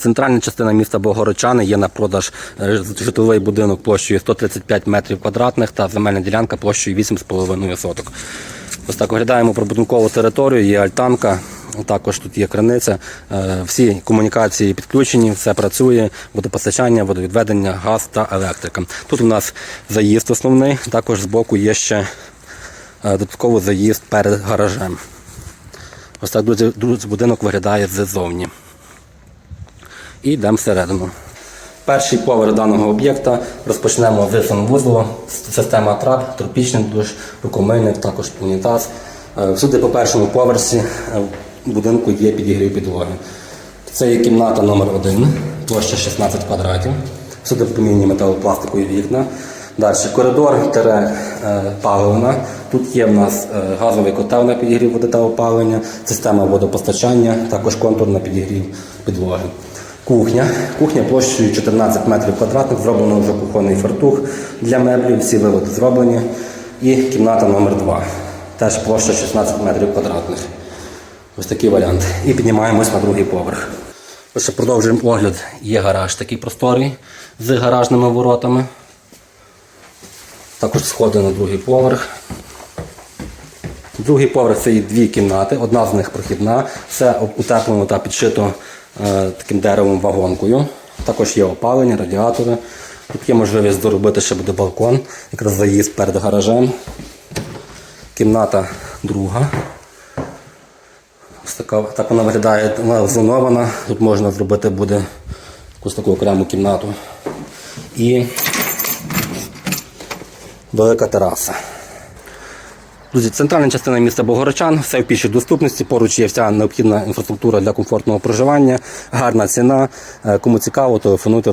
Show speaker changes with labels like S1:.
S1: Центральна частина міста Богородчани є на продаж е, житловий будинок площею 135 метрів квадратних та земельна ділянка площею 8,5 соток. Ось так оглядаємо прибудинкову територію, є альтанка, також тут є криниця. Е, Всі комунікації підключені, все працює, водопостачання, водовідведення, газ та електрика. Тут у нас заїзд основний, також збоку є ще е, додатковий заїзд перед гаражем. Ось так друзі, будинок виглядає ззовні. І йдемо всередину. Перший поверх даного об'єкта розпочнемо з санвузлу, система трап, тропічний душ, рукомийник, також унітаз. Е, Всюди по першому поверсі е, в будинку є підігрів підлоги. Це є кімната номер 1 площа 16 квадратів. Всюди помінні металопластикові вікна. Далі коридор тире е, паливна. Тут є в нас газовий котел на підігрів води та опалення, система водопостачання, також контур на підігрів підлоги. Кухня. Кухня площею 14 метрів квадратних, зроблено вже кухонний фартух для меблів, всі виводи зроблені. І кімната номер 2 Теж площа 16 метрів квадратних. Ось такий варіант. І піднімаємось на другий поверх. Ще продовжуємо огляд. Є гараж такий просторий з гаражними воротами. Також сходи на другий поверх. Другий поверх це є дві кімнати, одна з них прохідна, все утеплено та підшито таким деревом вагонкою. Також є опалення, радіатори. Тут є можливість доробити ще буде балкон, якраз заїзд перед гаражем. Кімната друга. Ось така, так вона виглядає, вона зонована. Тут можна зробити буде якусь таку окрему кімнату. І велика тераса. Друзі, центральна частина міста Богорочан, все в пішій доступності. Поруч є вся необхідна інфраструктура для комфортного проживання, гарна ціна. Е, Кому цікаво, телефонуйте.